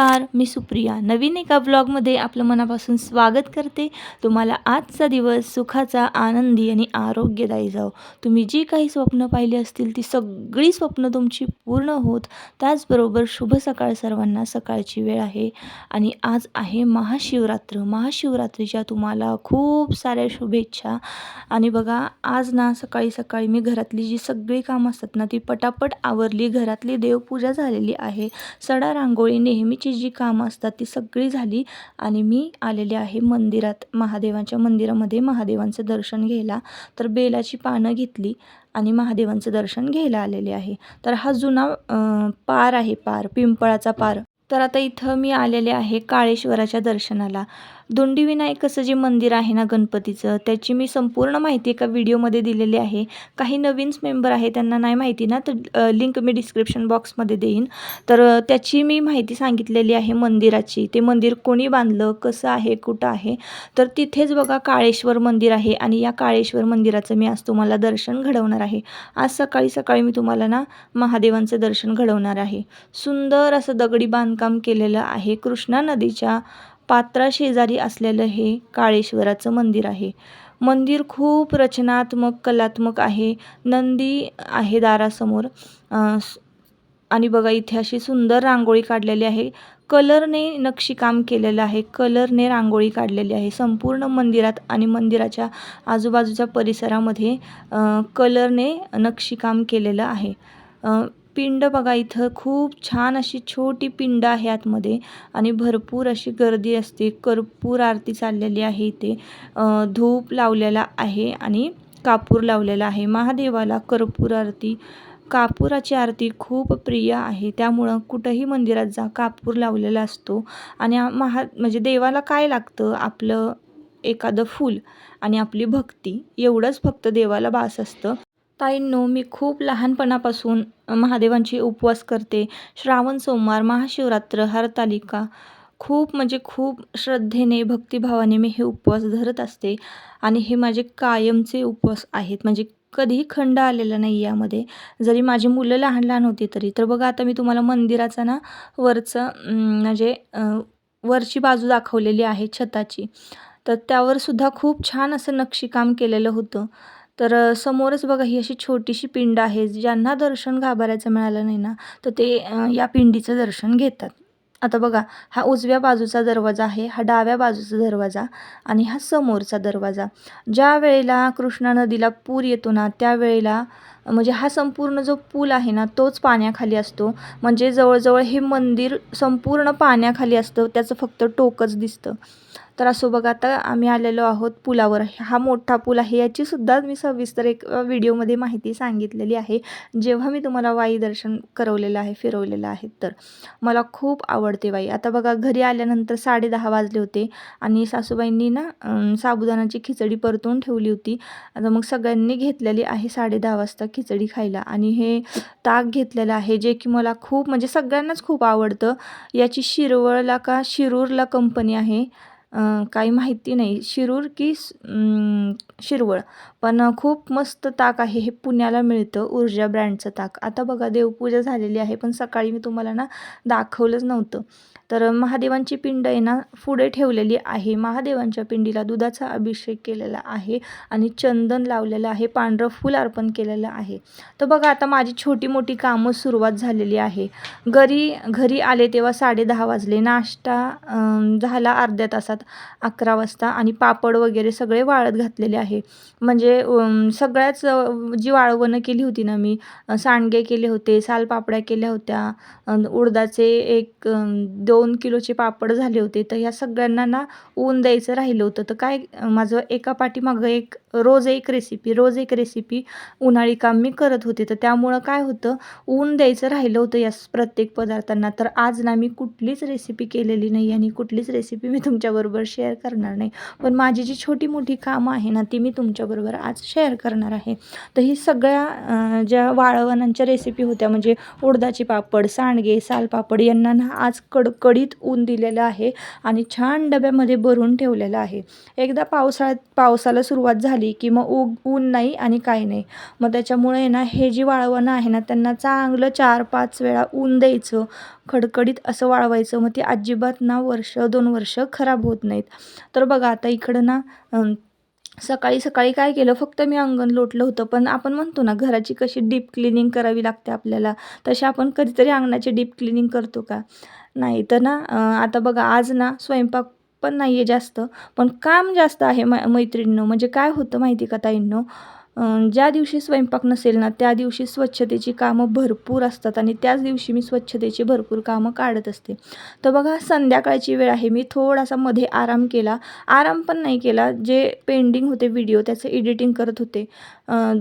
नमस्कार मी सुप्रिया. नवीन एका ब्लॉगमध्ये आपलं मनापासून स्वागत करते. तुम्हाला आजचा दिवस सुखाचा आनंदी आणि आरोग्यदायी जाओ तुम्ही जी काही स्वप्न पाहिली असतील ती सगळी स्वप्न तुमची पूर्ण होत. त्याचबरोबर शुभ सकाळ सर्वांना सकाळची वेळ आहे. आणि आज आहे महाशिवरात्र. महाशिवरात्रीच्या तुम्हाला खूप साऱ्या शुभेच्छा. आणि बघा आज ना सकाळी सकाळी मी घरातली जी सगळी कामं असतात ना ती पटापट आवरली. घरातली देवपूजा झालेली आहे. सडा रांगोळी नेहमीची जी कामं असतात ती सगळी झाली आणि मी आलेले आहे मंदिरात महादेवांच्या मंदिरामध्ये महादेवांचं दर्शन घ्यायला. तर बेलाची पानं घेतली आणि महादेवांचं दर्शन घ्यायला आलेले आहे. तर हा जुना पार आहे पार पिंपळाचा पार. तर आता इथं मी आलेले आहे काळेश्वराच्या दर्शनाला. दोंडीविनायकाचं जे मंदिर आहे ना गणपतीचं त्याची मी संपूर्ण माहिती एका व्हिडिओमध्ये दिलेली आहे. काही नवीन मेंबर आहे त्यांना नाही माहिती ना तर लिंक मी डिस्क्रिप्शन बॉक्समध्ये देईन. तर त्याची मी माहिती सांगितलेली आहे मंदिराची. ते मंदिर कोणी बांधलं कसं आहे कुठं आहे? तर तिथेच बघा काळेश्वर मंदिर आहे आणि या काळेश्वर मंदिराचं मी आज तुम्हाला दर्शन घडवणार आहे. आज सकाळी सकाळी मी तुम्हाला ना महादेवांचं दर्शन घडवणार आहे. सुंदर असं दगडी बांधकाम केलेलं आहे कृष्णा नदीच्या पात्राशेजारी असलेलं हे काळेश्वराचं मंदिर आहे. मंदिर खूप रचनात्मक कलात्मक आहे. नंदी आहे दारासमोर. आणि बघा इथे अशी सुंदर रांगोळी काढलेली आहे. कलरने नक्षीकाम केलेलं आहे. कलरने रांगोळी काढलेली आहे. संपूर्ण मंदिरात आणि मंदिराच्या आजूबाजूच्या परिसरामध्ये कलरने नक्षीकाम केलेलं आहे. पिंड बघा इथं. खूप छान अशी छोटी पिंड आहे आतमध्ये आणि भरपूर अशी गर्दी असते. कर्पूर आरती चाललेली आहे इथे. धूप लावलेला आहे आणि कापूर लावलेला आहे. महादेवाला कर्पूर आरती कापुराची आरती खूप प्रिय आहे. त्यामुळं कुठंही मंदिरात जा कापूर लावलेला असतो. आणि महा म्हणजे देवाला काय लागतं? आपलं एखादं फूल आणि आपली भक्ती. एवढंच फक्त देवाला बास असतं. ताईंनो मी खूप लहानपणापासून महादेवांची उपवास करते. श्रावण सोमवार महाशिवरात्र हरतालिका. खूप म्हणजे खूप श्रद्धेने भक्तिभावाने मी हे उपवास धरत असते. आणि हे माझे कायमचे उपवास आहेत. म्हणजे कधीही खंड आलेला नाही यामध्ये. जरी माझी मुलं लहान लहान होती तरी. तर बघा आता मी तुम्हाला मंदिराचा ना वरचं म्हणजे वरची बाजू दाखवलेली आहे छताची. तर त्यावर सुद्धा खूप छान असं नक्षीकाम केलेलं होतं. तर समोरच बघा ही अशी छोटीशी पिंड आहे ज्यांना दर्शन गाभाऱ्याचं मिळालं नाही ना तर ते या पिंडीचं दर्शन घेतात. आता बघा हा उजव्या बाजूचा दरवाजा आहे हा डाव्या बाजूचा दरवाजा आणि हा समोरचा दरवाजा. ज्या वेळेला कृष्णा नदीला पूर येतो ना त्यावेळेला म्हणजे हा संपूर्ण जो पूल आहे ना तोच पाण्याखाली असतो. म्हणजे जवळजवळ हे मंदिर संपूर्ण पाण्याखाली असतं त्याचं फक्त टोकच दिसतं. तर असो बघा आता आम्ही आलेलो आहोत पुलावर. हा मोठा पूल आहे. याचीसुद्धा मी सविस्तर एक व्हिडिओमध्ये माहिती सांगितलेली आहे. जेव्हा मी तुम्हाला वाई दर्शन करवलेलं आहे फिरवलेलं आहे तर मला खूप आवडते वाई. आता बघा घरी आल्यानंतर साडेदहा वाजले होते आणि सासूबाईंनी ना साबुदाणाची खिचडी परतून ठेवली होती. आता मग सगळ्यांनी घेतलेली आहे साडेदहा वाजता खिचडी खायला. आणि हे ताक घेतलेलं आहे जे की मला खूप म्हणजे सगळ्यांनाच खूप आवडतं. याची शिरवळला का शिरूरला कंपनी आहे. काही माहिती नाही. शिरूर की शिरवळ. पण खूप मस्त ताक आहे. हे पुण्याला मिळतं ऊर्जा ब्रँडचं ताक. आता बघा देवपूजा झालेली आहे पण सकाळी मी तुम्हाला ना दाखवलंच नव्हतं. तर महादेवांची पिंड आहे ना पुढे ठेवलेली आहे. महादेवांच्या पिंडीला दुधाचा अभिषेक केलेला आहे आणि चंदन लावलेलं आहे पांढरं फूल अर्पण केलेलं आहे. तर बघा आता माझी छोटी मोठी कामं सुरुवात झालेली आहे. घरी घरी आले तेव्हा साडेदहा वाजले. नाश्ता झाला अर्ध्या तासात अकरा वाजता आणि पापड वगैरे सगळे वाळत घातलेले आहे. म्हणजे सगळ्याच जी वाळवणं केली होती ना मी सांडगे केले होते सालपापड्या केल्या होत्या उडदाचे एक अं, दोन किलोचे पापड झाले होते तर ह्या सगळ्यांना ना ऊन द्यायचं राहिलं होतं. तर काय माझं एका पाठीमागं एक रोज एक रेसिपी रोज एक रेसिपी उन्हाळी काम मी करत होते. तर त्यामुळं काय होतं ऊन द्यायचं राहिलं होतं या प्रत्येक पदार्थांना. तर आज ना मी कुठलीच रेसिपी केलेली नाही आणि कुठलीच रेसिपी मी तुमच्याबरोबर शेअर करणार नाही. पण माझी जी छोटी मोठी कामं आहे ना ती मी तुमच्याबरोबर आज शेअर करणार आहे. तर ही सगळ्या ज्या वाळवणांच्या रेसिपी होत्या म्हणजे उडदाची पापड सांडगे सालपापड यांना ना आज कडकडीत ऊन दिलेलं आहे आणि छान डब्यामध्ये भरून ठेवलेलं आहे. एकदा पावसाळ्यात पावसाला सुरुवात झाली की मग ऊग ऊन नाही आणि काही नाही. मग त्याच्यामुळे ना हे जी वाळवणं आहे ना त्यांना चांगलं चार पाच वेळा ऊन द्यायचं खडखडीत असं वाळवायचं. मग ते अजिबात ना वर्ष दोन वर्ष खराब होत नाहीत. तर बघा आता इकडं ना सकाळी सकाळी काय केलं फक्त मी अंगण लोटलं होतं. पण आपण म्हणतो ना घराची कशी डीप क्लिनिंग करावी लागते आपल्याला. तशी आपण कधीतरी अंगणाची डीप क्लिनिंग करतो का? नाही तर ना आता बघा आज ना स्वयंपाक पण नाही आहे जास्त. पण काम जास्त आहे मै मैत्रिणींनो. म्हणजे काय होतं माहिती का ताईंनो? ज्या दिवशी स्वयंपाक नसेल ना त्या दिवशी स्वच्छतेची कामं भरपूर असतात आणि त्याच दिवशी मी स्वच्छतेची भरपूर कामं काढत असते. तर बघा संध्याकाळची वेळ आहे. मी थोडासा मध्ये आराम केला. आराम पण नाही केला. जे पेंडिंग होते व्हिडिओ त्याचं एडिटिंग करत होते.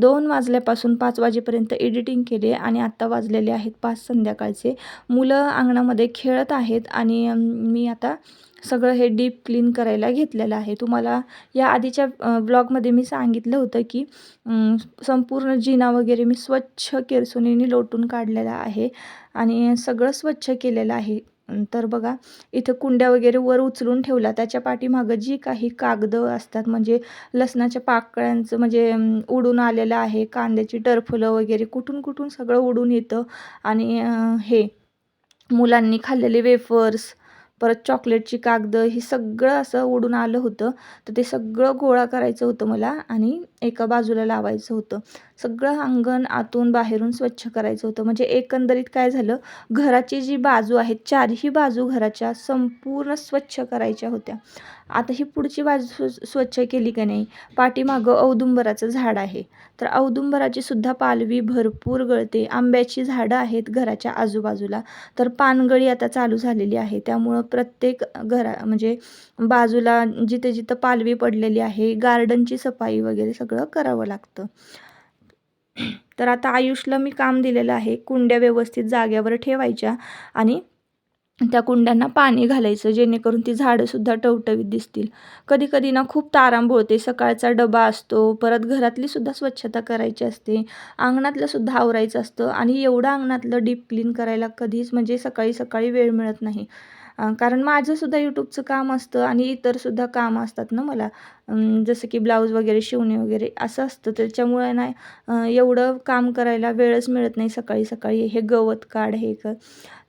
दोन वाजल्यापासून पाच वाजेपर्यंत एडिटिंग केले आणि आत्ता वाजलेले आहेत पाच संध्याकाळचे. मुलं अंगणामध्ये खेळत आहेत आणि मी आता सगळं हे डीप क्लीन करायला घेतलेलं आहे. तुम्हाला या आधीच्या ब्लॉगमध्ये मी सांगितलं होतं की संपूर्ण जिना वगैरे मी स्वच्छ केरसुनीने लोटून काढलेला आहे आणि सगळं स्वच्छ केलेलं आहे. तर बघा इथं कुंड्या वगैरे वर उचलून ठेवला. त्याच्या पाठीमागं जी काही कागदं असतात म्हणजे लसणाच्या पाकळ्यांचं म्हणजे उडून आलेलं आहे. कांद्याची टरफलं वगैरे कुठून कुठून सगळं उडून येतं. आणि हे मुलांनी खाल्लेले वेफर्स परत चॉकलेटची कागदं हे सगळं असं उडून आलं होतं. तर ते सगळं गोळा करायचं होतं मला आणि एका बाजूला लावायचं होतं. सगळं अंगण आतून बाहेरून स्वच्छ करायचं होतं. म्हणजे एकंदरीत काय झालं? घराची जी बाजू आहे चारही बाजू घराच्या संपूर्ण स्वच्छ करायच्या होत्या. आता ही पुढची बाजू स्व- स्वच्छ केली का नाही? पाठीमागं औदुंबराचं झाड आहे. तर औदुंबराची सुद्धा पालवी भरपूर गळते. आंब्याची झाडं आहेत घराच्या आजूबाजूला. तर पानगळी आता चालू झालेली आहे. त्यामुळं प्रत्येक घरा म्हणजे बाजूला जिथे जिथं पालवी पडलेली आहे गार्डनची सफाई वगैरे सगळं करावं लागतं. तर आता आयुषला मी काम दिलेलं आहे. कुंड्या व्यवस्थित जाग्यावर ठेवायच्या आणि त्या कुंड्यांना पाणी घालायचं जेणेकरून ती झाडंसुद्धा टवटवीत दिसतील. कधी कधी ना खूप तारांबळ सकाळचा डबा असतो परत घरातलीसुद्धा स्वच्छता करायची असते अंगणातलं सुद्धा आवरायचं असतं आणि एवढं अंगणातलं डीप क्लीन करायला कधीच म्हणजे सकाळी सकाळी वेळ मिळत नाही. कारण माझंसुद्धा यूट्यूबचं काम असतं आणि इतरसुद्धा काम असतात ना मला. जसं की ब्लाऊज वगैरे शिवणे वगैरे असं असतं. त्याच्यामुळे ना एवढं काम करायला वेळच मिळत नाही सकाळी सकाळी. हे गवत काढ हे कर.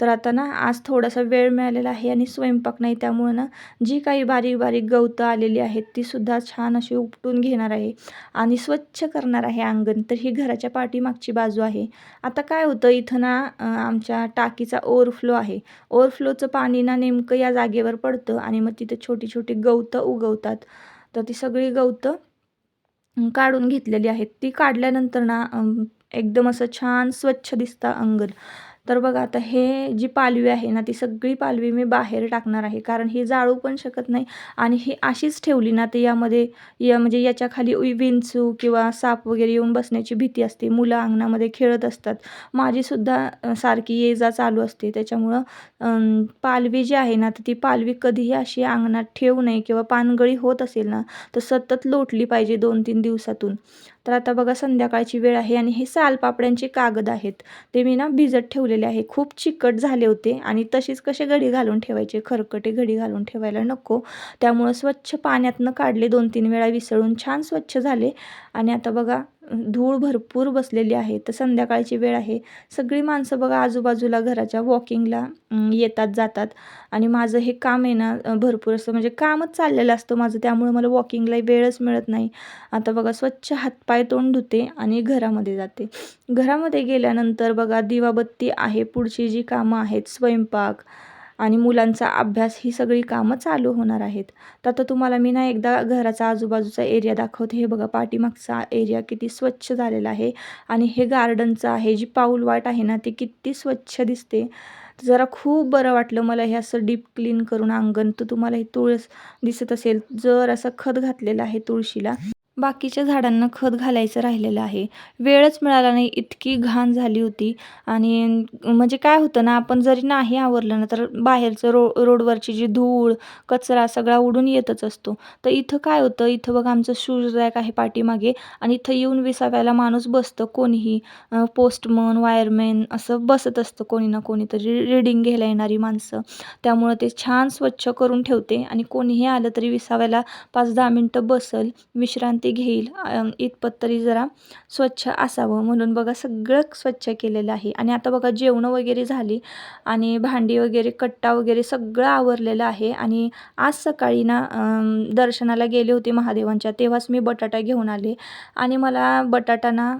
तर आता ना आज थोडासा वेळ मिळालेला आहे आणि स्वयंपाक नाही त्यामुळे ना जी काही बारीक बारीक गवतं आलेली आहेत ती सुद्धा छान अशी उपटून घेणार आहे आणि स्वच्छ करणार आहे अंगण. तर ही घराच्या पाठीमागची बाजू आहे. आता काय होतं इथं ना आमच्या टाकीचा ओव्हरफ्लो आहे. ओव्हरफ्लोचं पाणी ना नेमकं या जागेवर पडतं आणि मग तिथे छोटी छोटी गवतं उगवतात. तर ती सगळी गवतं काढून घेतलेली आहेत. ती काढल्यानंतर ना एकदम असं छान स्वच्छ दिसतं अंगण. तर बघा आता हे जी पालवी आहे ना ती सगळी पालवी मी बाहेर टाकणार आहे. कारण ही जाळू पण शकत नाही आणि ही अशीच ठेवली ना तर यामध्ये या म्हणजे याच्या खाली उ- विंचू किंवा साप वगैरे येऊन बसण्याची भीती असते. मुलं अंगणामध्ये खेळत असतात. माझीसुद्धा सारखी ये जा चालू असते. त्याच्यामुळं पालवी जी आहे ना तर ती पालवी कधीही अशी अंगणात ठेवू नये किंवा पानगळी होत असेल ना तर सतत लोटली पाहिजे दोन तीन दिवसातून. तर आता बघा संध्याकाळची वेळ आहे आणि हे सालपापड्यांचे कागद आहेत. ते मी ना भिजत ठेवलेले आहे. खूप चिकट झाले होते आणि तशीच कसे घडी घालून ठेवायचे? खरकटे घडी घालून ठेवायला नको. त्यामुळं स्वच्छ पाण्यातनं काढले दोन तीन वेळा विसळून छान स्वच्छ झाले. आणि आता बघा धूळ भरपूर बसलेली आहे. तर संध्याकाळची वेळ आहे. सगळी माणसं बघा आजूबाजूला घराच्या वॉकिंगला येतात जातात. आणि माझं हे काम आहे ना भरपूर असं म्हणजे कामच चाललेलं असतं माझं. त्यामुळे मला वॉकिंगला वेळच मिळत नाही. आता बघा स्वच्छ हातपाय तोंड धुते आणि घरामध्ये जाते. घरामध्ये गेल्यानंतर बघा दिवाबत्ती आहे. पुढची जी कामं आहेत स्वयंपाक आणि मुलांचा अभ्यास ही सगळी कामं चालू होणार आहेत. तर आता तुम्हाला मी ना एकदा घराचा आजूबाजूचा एरिया दाखवते. हे बघा पाठीमागचा एरिया किती स्वच्छ झालेला आहे. आणि हे गार्डनचं आहे जी पाऊल वाट आहे ना ती किती स्वच्छ दिसते. जरा खूप बरं वाटलं मला हे असं डीप क्लीन करून अंगण. तर तुम्हाला हे तुळस दिसत असेल जर असं खत घातलेलं आहे तुळशीला. बाकीच्या झाडांना खत घालायचं राहिलेलं आहे. वेळच मिळाला नाही इतकी घाण झाली होती. आणि म्हणजे काय होतं ना आपण जरी नाही आवरलं ना तर बाहेरचं रो रोडवरची जी धूळ कचरा सगळा उडून येतच असतो. तर इथं काय होतं इथं बघा आमचं शूज रॅक आहे पाठीमागे आणि इथं येऊन विसाव्याला माणूस बसतं कोणीही. पोस्टमन वायरमॅन असं बसत असतं कोणी ना कोणीतरी रिडिंग घ्यायला येणारी माणसं. त्यामुळं ते छान स्वच्छ करून ठेवते आणि कोणीही आलं तरी विसाव्याला पाच दहा मिनटं बसल विश्रांती ते घेईल. इथपत इतपत तरी जरा स्वच्छ असावं म्हणून बघा सगळं स्वच्छ केलेलं आहे. आणि आता बघा जेवणं वगैरे झाली आणि भांडी वगैरे कट्टा वगैरे सगळं आवरलेलं आहे. आणि आज सकाळी ना दर्शनाला गेले होते महादेवांच्या तेव्हाच मी बटाटा घेऊन आले. आणि मला बटाटा ना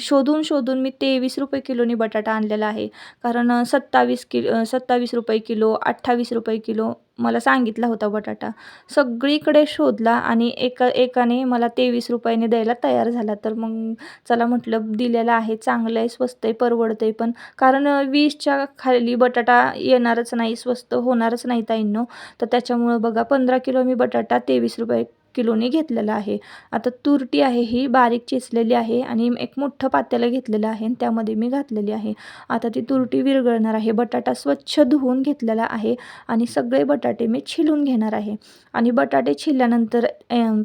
शोधून शोधून मी तेवीस रुपये किलोनी बटाटा आणलेला आहे. कारण सत्तावीस किलो सत्तावीस रुपये किलो अठ्ठावीस रुपये किलो मला सांगितला होता बटाटा. सगळीकडे शोधला आणि एका एकाने मला तेवीस रुपयाने द्यायला तयार झाला. तर मग चला म्हटलं दिलेलं आहे चांगलं आहे स्वस्त आहे परवडतं आहे पण. कारण वीसच्या खाली बटाटा येणारच नाही स्वस्त होणारच नाही ताईंनो. तर त्याच्यामुळं बघा पंधरा किलो मी बटाटा तेवीस रुपये किलोने घेतलेला आहे. आता तुरटी आहे ही बारीक चेचलेली आहे आणि एक मोठं पातेलं घेतलेलं आहे आणि त्यामध्ये मी घातलेली आहे. आता ती तुरटी विरघळणार आहे. बटाटा स्वच्छ धुवून घेतलेला आहे आणि सगळे बटाटे मी छिलून घेणार आहे. आणि बटाटे छिलल्यानंतर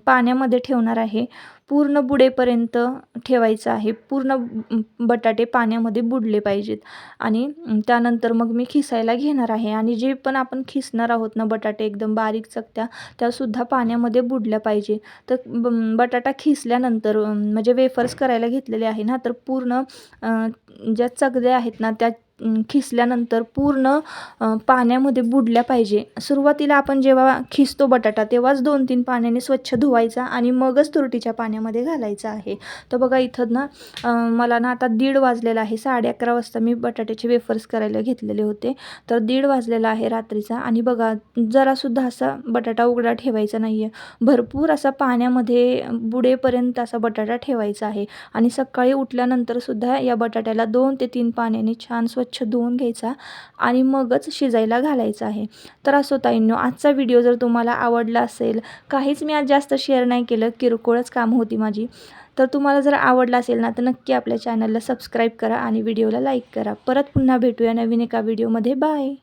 पाण्यामध्ये ठेवणार आहे. पूर्ण बुडेपर्यंत ठेवायचं आहे. पूर्ण बटाटे पाण्यामध्ये बुडले पाहिजेत. आणि त्यानंतर मग मी खिसायला घेणार आहे. आणि जे पण आपण खिसणार आहोत ना बटाटे एकदम बारीक चकत्या त्यासुद्धा पाण्यामध्ये बुडल्या पाहिजे. तर ब- बटाटा खिसल्यानंतर म्हणजे वेफर्स करायला घेतलेले आहे ना तर पूर्ण ज्या चकद्या आहेत ना त्या खिसल्यानंतर पूर्ण पाण्यामध्ये बुडल्या पाहिजे. सुरुवातीला आपण जेव्हा खिसतो बटाटा तेव्हाच दोन तीन पाण्याने स्वच्छ धुवायचा आणि मगच तुरटीच्या पाण्यामध्ये घालायचा आहे. तर बघा इथं ना मला ना आता दीड वाजलेला आहे. साडे अकरा वाजता मी बटाट्याचे वेफर्स करायला घेतलेले होते. तर दीड वाजलेला आहे रात्रीचा आणि बघा जरासुद्धा असा बटाटा उघडा ठेवायचा नाही आहे भरपूर असा पाण्यामध्ये बुडेपर्यंत असा बटाटा ठेवायचा आहे. आणि सकाळी उठल्यानंतरसुद्धा या बटाट्याला दोन ते तीन पाण्याने छान स्वच्छ स्वच्छ धुवून घ्यायचा आणि मगच शिजायला घालायचा आहे. तर असो ताईंनो आजचा व्हिडिओ जर तुम्हाला आवडला असेल काहीच मी आज जास्त शेअर नाही केलं किरकोळच काम होती माझी. तर तुम्हाला जर आवडला असेल ना तर नक्की आपल्या चॅनलला सबस्क्राईब करा आणि व्हिडिओला लाईक करा. परत पुन्हा भेटूया नवीन एका व्हिडिओमध्ये बाय